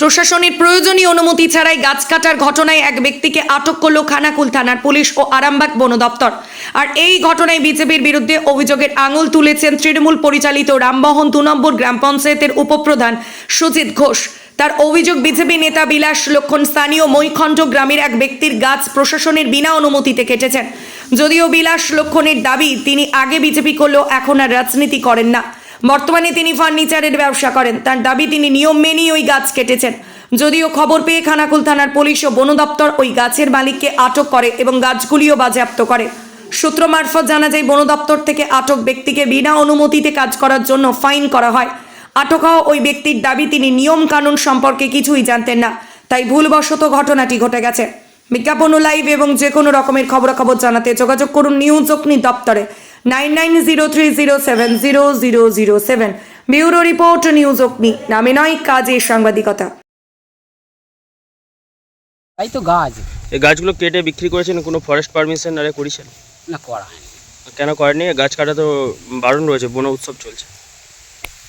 প্রশাসনের প্রয়োজনীয় অনুমতি ছাড়াই গাছ কাটার ঘটনায় এক ব্যক্তিকে আটক করল খানাকুল থানার পুলিশ ও আরামবাগ বন দপ্তর। আর এই ঘটনায় বিজেপির বিরুদ্ধে অভিযোগের আঙুল তুলেছেন তৃণমূল পরিচালিত রামবহন দু নম্বর গ্রাম পঞ্চায়েতের উপপ্রধান সুজিত ঘোষ। তার অভিযোগ বিজেপি নেতা বিলাস লক্ষণ স্থানীয় মৈখণ্ড গ্রামের এক ব্যক্তির গাছ প্রশাসনের বিনা অনুমতিতে কেটেছেন। যদিও বিলাস লক্ষণের দাবি তিনি আগে বিজেপি করলেও এখন আর রাজনীতি করেন না। বর্তমানে তিনি ফার্নিচারের ব্যবসা করেন। তার দাবি, তিনি নিয়ম মেনেই ওই গাছ কেটেছেন। যদিও খবর পেয়ে খানাকুল থানার পুলিশ ও বন দপ্তর ওই গাছের মালিককে আটক করে এবং গাছগুলিও বাজেয়াপ্ত করে। সূত্র মারফত জানা যায়, বন দপ্তর থেকে আটক ব্যক্তিকে বিনা অনুমতিতে কাজ করার জন্য ফাইন করা হয়। আটক হওয়া ওই ব্যক্তির দাবি, তিনি নিয়ম কানুন সম্পর্কে কিছুই জানতেন না। তাই ভুলবশত ঘটনাটি ঘটে গেছে। বিজ্ঞাপন লাইভ এবং যে কোনো রকমের খবরাখবর জানাতে যোগাযোগ করুন নিউজ অগ্নি দপ্তরে। Nine nine zero three zero seven zero zero zero seven. Bureau report news Agni. নামে নয় কাজে সাংবাদিকতা। তাই তো গাছ। এই গাছগুলো কেটে বিক্রি করেছেন কোনো ফরেস্ট পারমিশন আরে করেছেন? না করা হয়নি। কেন করেনি গাছ কাটা তো বারণ রয়েছে বন উৎসব চলছে।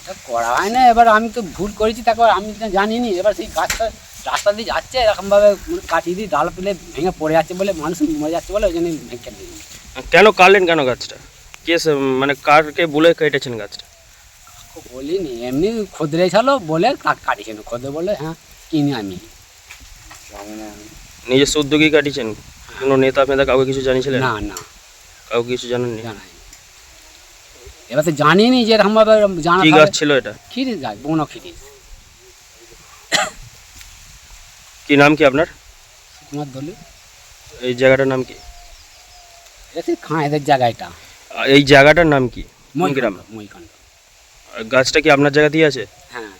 এটা করা হয় না এবার আমি তো ভুল করেছি তারপর আমি তো জানিনি। এবার সেই গাছটা রাস্তা দিয়ে যাচ্ছে এরকমভাবে মানে কাটিয়ে দিয়ে ডাল পেলে ভেঙে পড়ে যাচ্ছে বলে মানুষ মরে যাচ্ছে বলে ওই জন্য ভেঙে কেন কাটলেন কেন গাছটা? কে মানে কারকে বলে কেটেছেন গাছটা? বলিনি এমনি খোদরে ছিল বলে কাটিয়েছেন। খোদে বলে হ্যাঁ কিনি আমি। মানে নিজস্ব উদ্যোগী কাটিয়েছেন? কোনো নেতা ফেতা কাউকে কিছু জানিয়েছিলেন? না না। কাউকে কিছু জানাননি? জানাই এবার তো জানিনি যে এরকমভাবে জানা কি গাছ ছিল এটা? খিরিস গাছ? বন খিরিস কি নাম কি আপনার? তোমার দলি। এই জায়গাটার নাম কি? এটা খাঁয়েদের জায়গাটা। আর এই জায়গাটার নাম কি? মইকান্ড গাছটা কি আপনার জায়গাতেই আছে? হ্যাঁ।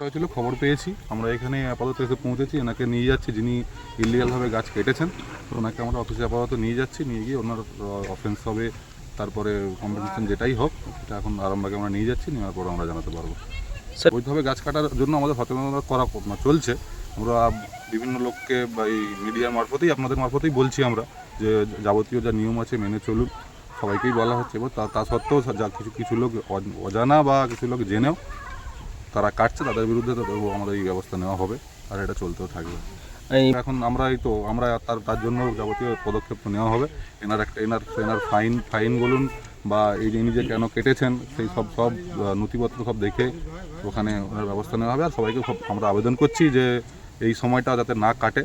হয়েছিল খবর পেয়েছি। আমরা এখানে আপাতত এসে পৌঁছেছি। এনাকে নিয়ে যাচ্ছি যিনি ইলিগালভাবে গাছ কেটেছেন তো ওনাকে আমরা অফিসে আপাতত নিয়ে যাচ্ছি। নিয়ে গিয়ে ওনার অফেন্স হবে তারপরে কম্পিটিশন যেটাই হোক সেটা এখন আরামবাগে আমরা নিয়ে যাচ্ছি। নেওয়ার পর আমরা জানাতে পারব। স্যার- বৈধভাবে গাছ কাটার জন্য আমাদের সচেতনতা করা চলছে। আমরা বিভিন্ন লোককে বা এই মিডিয়ার মারফতেই আপনাদের মারফতেই বলছি আমরা। যে যাবতীয় যা নিয়ম আছে মেনে চলুন সবাইকেই বলা হচ্ছে। এবং তা তা সত্ত্বেও যা কিছু কিছু লোক অজানা বা কিছু লোক জেনেও তারা কাটছে তাদের বিরুদ্ধে তো আমাদের এই ব্যবস্থা নেওয়া হবে আর এটা চলতেও থাকবে। এই এখন আমরা এই তো আমরা তার তার জন্য যাবতীয় পদক্ষেপ নেওয়া হবে। এনার একটা এনার এনার ফাইন ফাইন বলুন বা এই যে ইনি যে কেন কেটেছেন সেই সব সব নথিপত্র সব দেখে ওখানে ওনার ব্যবস্থা নেওয়া হবে। আর সবাইকে খুব আমরা আবেদন করছি যে এই সময়টা যাতে না কাটে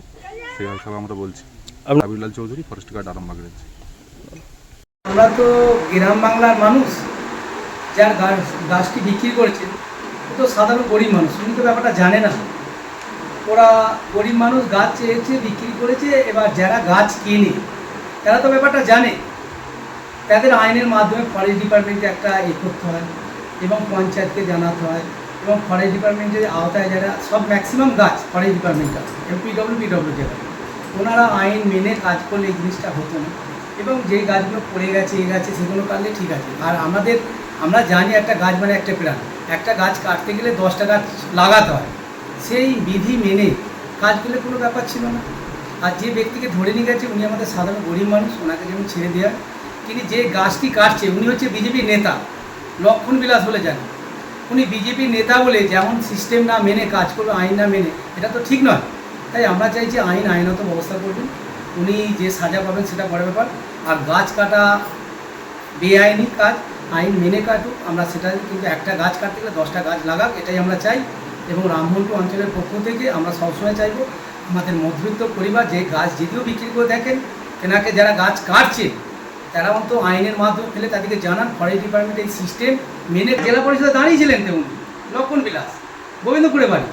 সেই হিসাবে আমরা বলছি। আপনার- চৌধুরী ফরেস্ট গার্ড আরামবাগ রয়েছে আমরা তো গ্রাম বাংলার মানুষ যার গাছ গাছটি বিক্রি করেছে তো সাধারণ গরিব মানুষ উনি তো ব্যাপারটা জানে না। ওরা গরিব মানুষ গাছ চেয়েছে বিক্রি করেছে এবার যারা গাছ কেনে তারা তো ব্যাপারটা জানে। তাদের আইনের মাধ্যমে ফরেস্ট ডিপার্টমেন্টে একটা এ করতে হয় এবং পঞ্চায়েতকে জানাতে হয় এবং ফরেস্ট ডিপার্টমেন্টের আওতায় যারা সব ম্যাক্সিমাম গাছ ফরেস্ট ডিপার্টমেন্ট ডিপার্টমেন্টটা এমপিডব্লিউ পিডব্লিউ যারা ওনারা আইন মেনে কাজ করলে এই জিনিসটা হতো না। এবং যে গাছগুলো পড়ে গেছে, এ গেছে, সেগুলো কাটলে ঠিক আছে। আর আমাদের, আমরা জানি একটা গাছ মানে একটা প্রাণ। একটা গাছ কাটতে গেলে দশটা গাছ লাগাতে হয়। সেই বিধি মেনে কাজ করলে কোনো ব্যাপার ছিল না। আর যে ব্যক্তিকে ধরে নিয়ে গেছে, উনি আমাদের সাধারণ গরিব মানুষ, ওনাকে যেমন ছেড়ে দেওয়া তিনি যে গাছটি কাটছে, উনি হচ্ছে বিজেপির নেতা। লক্ষণ বিলাস বলে জানেন। উনি বিজেপির নেতা বলে যেমন সিস্টেম না মেনে, কাজ করবে, আইন না মেনে, এটা তো ঠিক নয়। তাই আমরা চাইছি আইন আইনত ব্যবস্থা করবেন। উনি যে সাজা পাবেন সেটা বড় ব্যাপার। আর গাছ কাটা বেআইনি কাজ, আইন মেনে কাটুক। আমরা সেটা কিন্তু একটা গাছ কাটতে গেলে দশটা গাছ লাগাক, এটাই আমরা চাই। এবং রামমন্টু অঞ্চলের পক্ষ থেকে আমরা সবসময় চাইব, আমাদের মধ্যবিত্ত পরিবার যে গাছ যদিও বিক্রি করে দেখেন, তেনাকে যারা গাছ কাটছে, তারা অন্ত আইনের মাধ্যমে ফেলে তাদেরকে জানান, ফরেস্ট ডিপার্টমেন্ট এই সিস্টেম মেনে জেলা পরিষদে দাঁড়িয়েছিলেন তো উনি লক্ষণ বিলাস, গোবিন্দপুরে বাড়ি।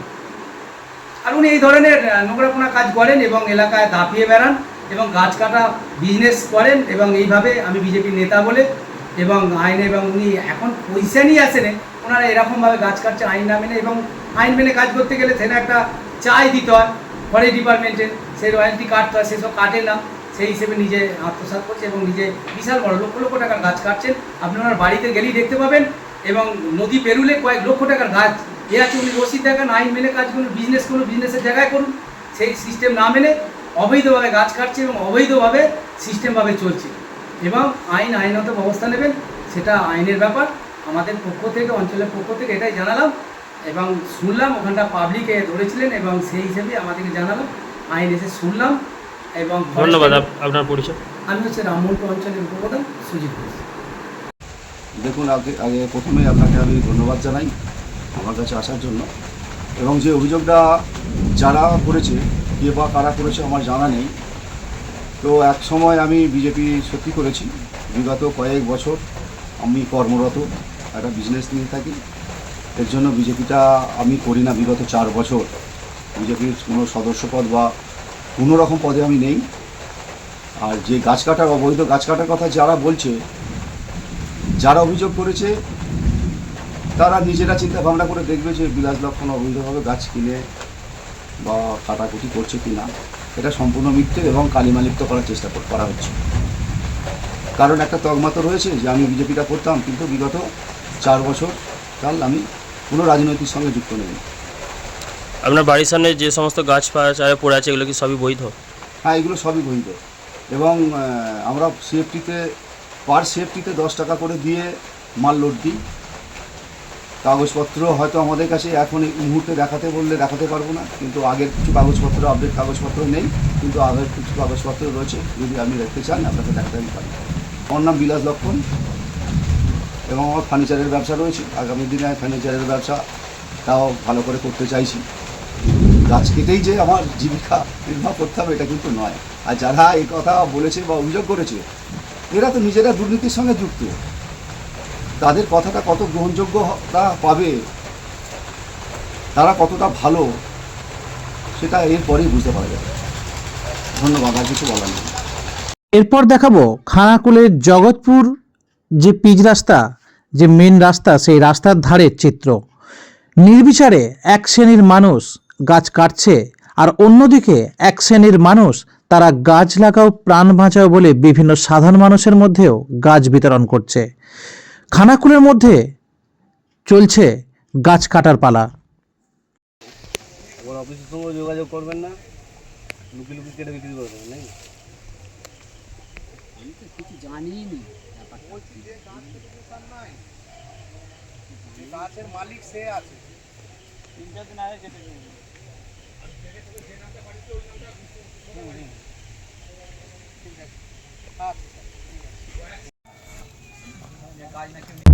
আর উনি এই ধরনের নোংরাপোনা কাজ করেন এবং এলাকায় দাপিয়ে বেড়ান এবং গাছ কাটা বিজনেস করেন এবং এইভাবে আমি বিজেপির নেতা বলে এবং আইনে এবং উনি এখন পজিশনই আসেন ওনারা এরকমভাবে গাছ কাটছে, আইন না মেনে এবং আইন মেনে কাজ করতে গেলে সেখানে একটা চাই দিতে হয়। ফরেস্ট ডিপার্টমেন্টের সেই রয়্যালটি কাটতে হয় সেসব কাটে না। সেই হিসেবে নিজে আত্মসাৎ করছে এবং নিজে বিশাল বড় লক্ষ লক্ষ টাকার গাছ কাটছেন। আপনি ওনার বাড়িতে গেলেই দেখতে পাবেন এবং নদী পেরুলে কয়েক লক্ষ টাকার গাছ এ আছে উনি রসিদ দেখান? আইন মেনে কাজ করুন বিজনেস করুন বিজনেসের জায়গায় করুন সেই সিস্টেম না মেনে অবৈধভাবে গাছ কাটছে এবং অবৈধভাবে সিস্টেমভাবে চলছে। এবং আইন আইনত ব্যবস্থা নেবেন সেটা আইনের ব্যাপার। আমাদের পক্ষ থেকে অঞ্চলের পক্ষ থেকে এটাই জানালাম এবং শুনলাম ওখানটা পাবলিকে ধরেছিলেন এবং সেই হিসেবে আমাদেরকে জানালাম। আইন এসে শুনলাম এবং ধন্যবাদ আপনার পরিচয়। আমি হচ্ছে রামমন্টু অঞ্চলের উপপ্রধান সুজিত ঘোষ। দেখুন আগে আগে প্রথমে আপনাকে আমি ধন্যবাদ জানাই। আমার কাছে আসার জন্য। এবং যে অভিযোগটা যারা করেছে, কে বা কারা করেছে আমার জানা নেই। তো এক সময় আমি বিজেপি সত্যি করেছি। বিগত কয়েক বছর আমি কর্মরত, একটা বিজনেস নিয়ে থাকি। এর জন্য বিজেপিটা আমি করি না। বিগত চার বছর বিজেপির কোনো সদস্যপদ বা কোনো রকম পদে আমি নেই। আর যে গাছ কাটার, অবৈধ গাছ কাটার কথা যারা বলছে, যারা অভিযোগ করেছে তারা নিজেরা চিন্তা ভাবনা করে দেখবে যে বিলাস লক্ষণ অবৈধভাবে গাছ কিনে বা কাটাকুটি করছে কি না এটা সম্পূর্ণ মিথ্যে এবং কালিমালিপ্ত করার চেষ্টা করা হচ্ছে। কারণ একটা তকমা তো রয়েছে যে আমি বিজেপিটা করতাম কিন্তু বিগত চার বছর কাল আমি কোনো রাজনৈতিক সঙ্গে যুক্ত নেই। আপনার বাড়ির সামনে যে সমস্ত গাছ পাড়া পড়ে আছে এগুলো কি সবই বৈধ? হ্যাঁ এগুলো সবই বৈধ। এবং আমরা সেফটিতে পার সেফটিতে দশ টাকা করে দিয়ে মাল লোড দিই। কাগজপত্র হয়তো আমাদের কাছে এখন এই মুহূর্তে দেখাতে বললে দেখাতে পারব না, কিন্তু আগের কিছু কাগজপত্র আপডেট কাগজপত্র নেই, কিন্তু আগের কিছু কাগজপত্র রয়েছে, যদি আপনি দেখতে চান, আপনাকে দেখাতে আমি পারি। আমার নাম বিলাস লক্ষণ এবং আমার ফার্নিচারের ব্যবসা রয়েছে। আগামী দিনে আমি ফার্নিচারের ব্যবসা তাও ভালো করে করতে চাইছি। গাছ কেটেই যে আমার জীবিকা নির্বাহ করতে হবে, এটা কিন্তু নয়। আর যারা এই কথা বলেছে বা অভিযোগ করেছে, এরা তো নিজেরা দুর্নীতির সঙ্গে যুক্ত। তাদের কথাটা কত গ্রহণযোগ্যতা পাবে, তারা কতটা ভালো, সেটা এরপরেই বুঝতে পারা যাবে। ধন্যবাদ, আর কিছু বলার নেই। এরপর দেখাবো খানাকুলের জগৎপুর যে পিচ রাস্তা, যে মেন রাস্তা, সেই রাস্তার ধারের চিত্র। নির্বিচারে এক শ্রেণির মানুষ গাছ কাটছে, আর অন্যদিকে এক শ্রেণির মানুষ তারা গাছ লাগাও, প্রাণ বাঁচাও বলে বিভিন্ন সাধারণ মানুষের মধ্যেও গাছ বিতরণ করছে। খানাকুলের মধ্যে চলছে গাছ কাটার পালা। ওর অফিসের সঙ্গে যোগাযোগ করবেন না। লুকি লুকি কেটে বিক্রি করবেন নাকি? আমি তো কিছু জানিই নি গাছের মালিক সে আছে। কাজ নাকি